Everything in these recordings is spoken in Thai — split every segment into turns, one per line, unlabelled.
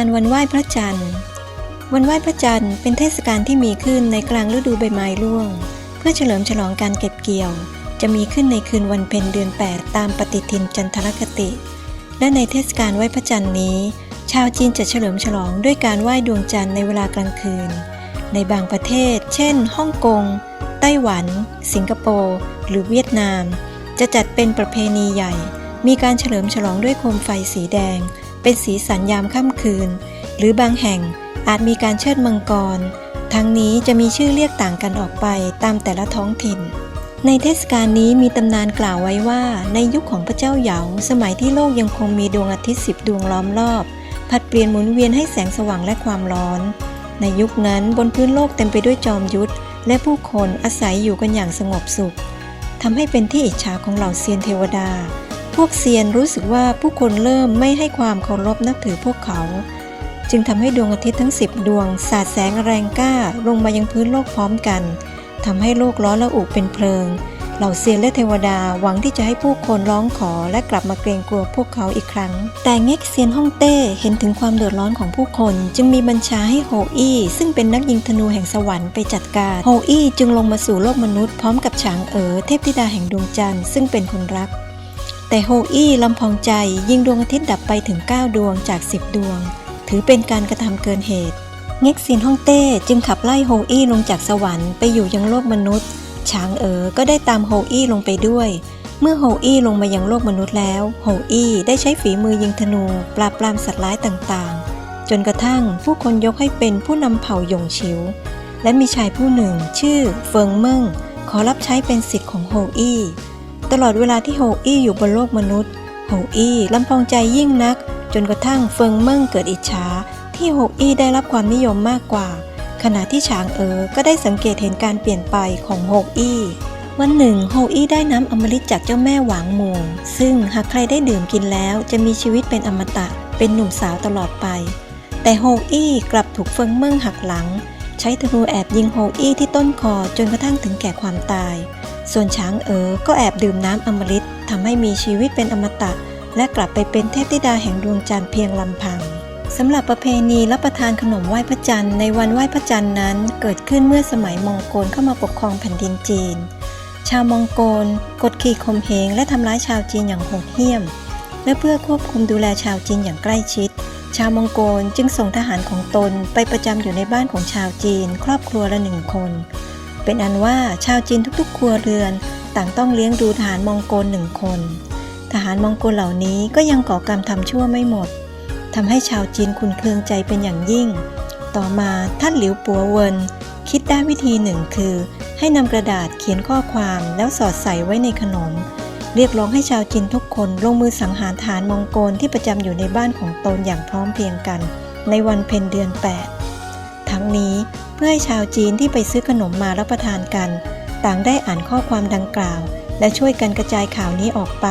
าลวันไหว้พระจันทร์ วันไหว้พระจันทร์เป็นเทศกาลที่มีขึ้นในกลางฤดูใบไม้ร่วง เพื่อเฉลิมฉลองการเก็บเกี่ยว จะมีขึ้นในคืนวันเพ็ญเดือน 8 ตามปฏิทินจันทรคติ และในเทศกาลไหว้พระจันทร์นี้ ชาวจีนจะเฉลิมฉลองด้วยการไหว้ดวงจันทร์ในเวลากลางคืน ในบางประเทศ เช่นฮ่องกง ไต้หวัน สิงคโปร์หรือเวียดนาม จะจัดเป็นประเพณีใหญ่ มีการเฉลิมฉลองด้วยโคมไฟสีแดง เป็นสีสันยามค่ำคืน หรือบางแห่งอาจมีการเชิดมังกร ทั้งนี้จะมีชื่อเรียกต่างกันออกไปตามแต่ละท้องถิ่น ในเทศกาลนี้มีตำนานกล่าวไว้ว่าในยุคของพระเจ้าเหยาสมัยที่โลกยังคงมีดวงอาทิตย์สิบดวงล้อมรอบ ผัดเปลี่ยนหมุนเวียนให้แสงสว่างและความร้อน ในยุคนั้นบนพื้นโลกเต็มไปด้วยจอมยุทธและผู้คนอาศัยอยู่กันอย่างสงบสุขทำให้เป็นที่อิจฉาของเหล่าเซียนเทวดา วกเซียนรู้สึกว่าผู้คนเริ่มไม่ให้ความเคารพนับถือพวกเขา จึงทำให้ดวงอาทิตย์ทั้ง 10 ดวง สาดแสงแรงกล้าลงมายังพื้นโลกพร้อมกันทำให้โลกร้อนระอุเป็นเพลิง เหล่าเซียนและเทวดาหวังที่จะให้ผู้คนร้องขอและกลับมาเกรงกลัวพวกเขาอีกครั้ง แต่เง็กเซียนฮ่องเต้เห็นถึงความเดือดร้อนของผู้คน จึงมีบัญชาให้โฮอี้ซึ่งเป็นนักยิงธนูแห่งสวรรค์ไปจัดการ โฮอี้จึงลงมาสู่โลกมนุษย์พร้อมกับฉางเอ๋อเทพธิดาแห่งดวงจันทร์ซึ่งเป็นคนรัก แต่โฮอี้ลำพองใจยิงดวงอาทิตย์ดับไปถึง 9 ดวงจาก 10 ดวง ถือเป็นการกระทำเกินเหตุ เง็กซินฮ่องเต้จึงขับไล่โฮอี้ลงจากสวรรค์ไปอยู่ยังโลกมนุษย์ฉางเอ๋อก็ได้ตามโฮอี้ลงไปด้วย เมื่อโฮอี้ลงมายังโลกมนุษย์แล้วโฮอี้ได้ใช้ฝีมือยิงธนู ปราบปรามสัตว์ร้ายต่างๆ จนกระทั่งผู้คนยกให้เป็นผู้นำเผ่าหยงชิว และมีชายผู้หนึ่งชื่อเฟิงเมิงขอรับใช้เป็นสิทธิ์ของโฮอี้ ตลอดเวลาที่โฮอี้อยู่บนโลกมนุษย์โฮอี้ลำพองใจยิ่งนัก จนกระทั่งเฟิงเมิงเกิดอิจฉา ที่โฮอี้ได้รับความนิยมมากกว่า ขณะที่ฉางเอ๋อก็ได้สังเกตเห็นการเปลี่ยนไปของโฮอี้วันหนึ่งโฮอี้ได้น้ำอมฤตจากเจ้าแม่หวางหมูซึ่งหากใครได้ดื่มกินแล้วจะมีชีวิตเป็นอมตะ เป็นหนุ่มสาวตลอดไป แต่โฮอี้กลับถูกเฟิงเมิงหักหลัง ใช้ธนูแอบยิงโฮอี้ที่ต้นคอจนกระทั่งถึงแก่ความตาย ส่วนช้างเอ๋อก็แอบดื่มน้ำอมฤตทำให้มีชีวิตเป็นอมตะ และกลับไปเป็นเทพธิดาแห่งดวงจันทร์เพียงลำพังสำหรับประเพณีรับประทานขนมไหว้พระจันทร์ในวันไหว้พระจันทร์นั้น เกิดขึ้นเมื่อสมัยมองโกลเข้ามาปกครองแผ่นดินจีน ชาวมองโกลกดขี่ข่มเหงและทำร้ายชาวจีนอย่างโหดเหี้ยม และเพื่อควบคุมดูแลชาวจีนอย่างใกล้ชิด ชาวมองโกลจึงส่งทหารของตนไปประจำอยู่ในบ้านของชาวจีน ครอบครัวละหนึ่งคน เป็นอันว่าชาวจีนทุกๆ ครัวเรือน ต่างต้องเลี้ยงดูทหารมองโกลหนึ่งคน ทหารมองโกลเหล่านี้ก็ยังก่อกรรมทำชั่วไม่หมดทำให้ชาวจีนคุณเคืองใจเป็นอย่างยิ่ง ต่อมาท่านหลิวปัวเวินคิดได้วิธีหนึ่งคือ ให้นำกระดาษเขียนข้อความแล้วสอดใส่ไว้ในขนม เรียกร้องให้ชาวจีนทุกคนลงมือสังหารฐานมองโกลที่ประจำอยู่ในบ้านของตนอย่างพร้อมเพรียงกัน ในวันเพ็ญเดือน 8 นี้ เพื่อให้ชาวจีนที่ไปซื้อขนมมารับประทานกัน ต่างได้อ่านข้อความดังกล่าว และช่วยกันกระจายข่าวนี้ออกไป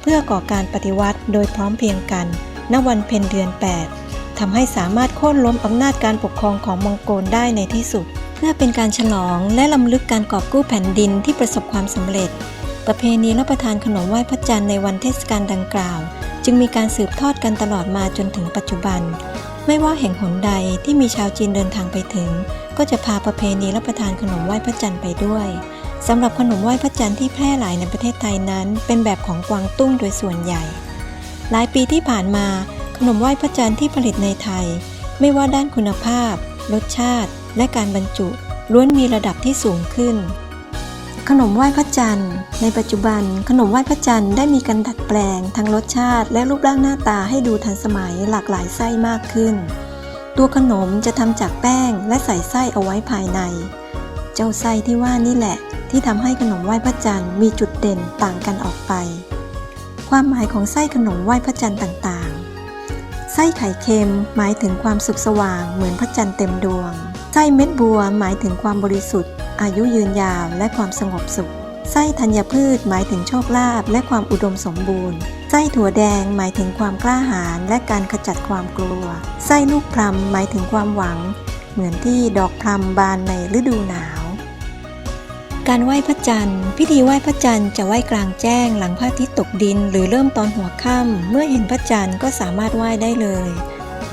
เพื่อก่อการปฏิวัติโดยพร้อมเพรียงกัน ณวันเพ็ญเดือน 8ทำให้สามารถโค่นล้มอำนาจการปกครองของมองโกลได้ในที่สุด เพื่อเป็นการฉลองและลำลึกการกอบกู้แผ่นดินที่ประสบความสำเร็จ ประเพณีรับประทานขนมไหว้พระจันทร์ในวันเทศกาลดังกล่าว จึงมีการสืบทอดกันตลอดมาจนถึงปัจจุบัน ไม่ว่าแห่งหนใดที่มีชาวจีนเดินทางไปถึง ก็จะพาประเพณีรับประทานขนมไหว้พระจันทร์ไปด้วยสำหรับขนมไหว้พระจันทร์ที่แพร่หลายในประเทศไทยนั้น เป็นแบบของกวางตุ้งโดยส่วนใหญ่ หลายปีที่ผ่านมา ขนมไหว้พระจันทร์ที่ผลิตในไทย ไม่ว่าด้านคุณภาพ รสชาติ และการบรรจุล้วนมีระดับที่สูงขึ้น ขนมไหว้พระจันทร์ ในปัจจุบัน ขนมไหว้พระจันทร์ได้มีการดัดแปลงทั้งรสชาติ และรูปร่างหน้าตาให้ดูทันสมัยหลากหลายไส้มากขึ้น ตัวขนมจะทำจากแป้งและใส่ไส้เอาไว้ภายใน เจ้าไส้ที่ว่านี่แหละ ที่ทำให้ขนมไหว้พระจันทร์มีจุดเด่นต่างกันออกไป ความหมายของไส้ขนมไหว้พระจันทร์ต่างๆ ไส้ไข่เค็มหมายถึงความสุขสว่างเหมือนพระจันทร์เต็มดวง ไส้เม็ดบัวหมายถึงความบริสุทธิ์ อายุยืนยาวและความสงบสุข ไส้ธัญพืชหมายถึงโชคลาภและความอุดมสมบูรณ์ ไส้ถั่วแดงหมายถึงความกล้าหาญและการขจัดความกลัว ไส้ลูกพลัมหมายถึงความหวัง เหมือนที่ดอกพลัมบานในฤดูหนาว การไหว้พระจันทร์ พิธีไหว้พระจันทร์จะไหว้กลางแจ้งหลังพระอาทิตย์ตกดิน หรือเริ่มตอนหัวค่ำเมื่อเห็นพระจันทร์ก็สามารถไหว้ได้เลย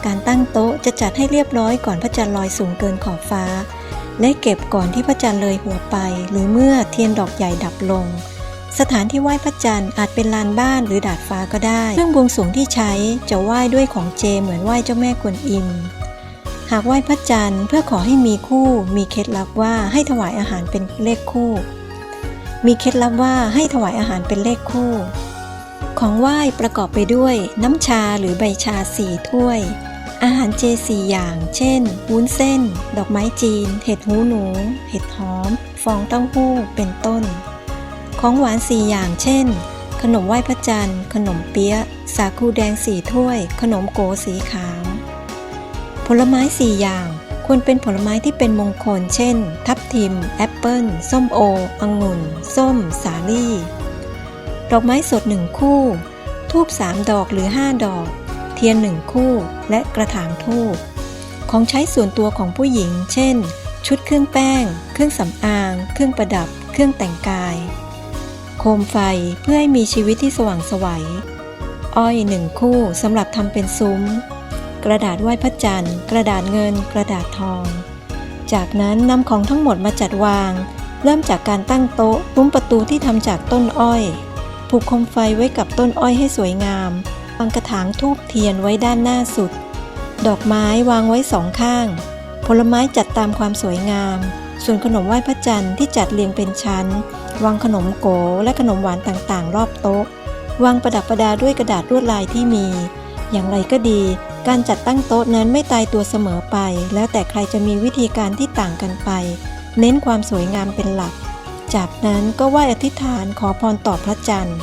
การตั้งโต๊ะจะจัดให้เรียบร้อยก่อนพระจันทร์ลอยสูงเกินขอบฟ้า และเก็บก่อนที่พระจันทร์เลยหัวไป หรือเมื่อเทียนดอกใหญ่ดับลง สถานที่ไหว้พระจันทร์อาจเป็นลานบ้านหรือดาดฟ้าก็ได้ เครื่องบวงสรวงที่ใช้จะไหว้ด้วยของเจเหมือนไหว้เจ้าแม่กวนอิมหากไหว้พระจันทร์เพื่อขอให้มีคู่ มีเคล็ดลับว่าให้ถวายอาหารเป็นเลขคู่ มีเคล็ดลับว่าให้ถวายอาหารเป็นเลขคู่ ของไหว้ประกอบไปด้วย น้ำชาหรือใบชาสี่ถ้วย อาหารเจสี่อย่าง เช่น วุ้นเส้น ดอกไม้จีน เห็ดหูหนู เห็ดหอม ฟองเต้าหู้ เป็นต้น ของหวานสี่อย่าง เช่น ขนมไหว้พระจันทร์ ขนมเปี๊ยะ สาคูแดงสี่ถ้วย ขนมโกสีขาว ผลไม้สี่อย่างควรเป็นผลไม้ที่เป็นมงคล เช่น ทับทิม แอปเปิ้ลส้มโอ องุ่น ส้ม สาลี่ ดอกไม้สดหนึ่งคู่ ทูบสามดอกหรือห้าดอก ทียนหนึ่งคู่และกระถางทูบของใช้ส่วนตัวของผู้หญิง เช่น ชุดเครื่องแป้ง เครื่องสำอาง เครื่องประดับ เครื่องแต่งกาย โคมไฟเพื่อให้มีชีวิตที่สว่างสวัย อ้อยหนึ่งคู่สำหรับทำเป็นซุ้ม กระดาษไหว้พระจันทร์ กระดาษเงิน กระดาษทอง จากนั้นนำของทั้งหมดมาจัดวาง เริ่มจากการตั้งโต๊ะมุ้มประตูที่ทำจากต้นอ้อย ผูกโคมไฟไว้กับต้นอ้อยให้สวยงามางกระถางทูบเทียนไว้ด้านหน้าสุด ดอกไม้วางไว้สองข้าง ผลไม้จัดตามความสวยงาม ส่วนขนมไหว้พระจันทร์ที่จัดเรียงเป็นชั้น วางขนมโกและขนมหวานต่างๆ รอบโต๊ะ วางประดับประดาด้วยกระดาษลวดลายที่มี อย่างไรก็ดี การจัดตั้งโต๊ะนั้นไม่ตายตัวเสมอไป แล้วแต่ใครจะมีวิธีการที่ต่างกันไป เน้นความสวยงามเป็นหลัก จากนั้นก็ไหว้อธิษฐานขอพรต่อพระจันทร์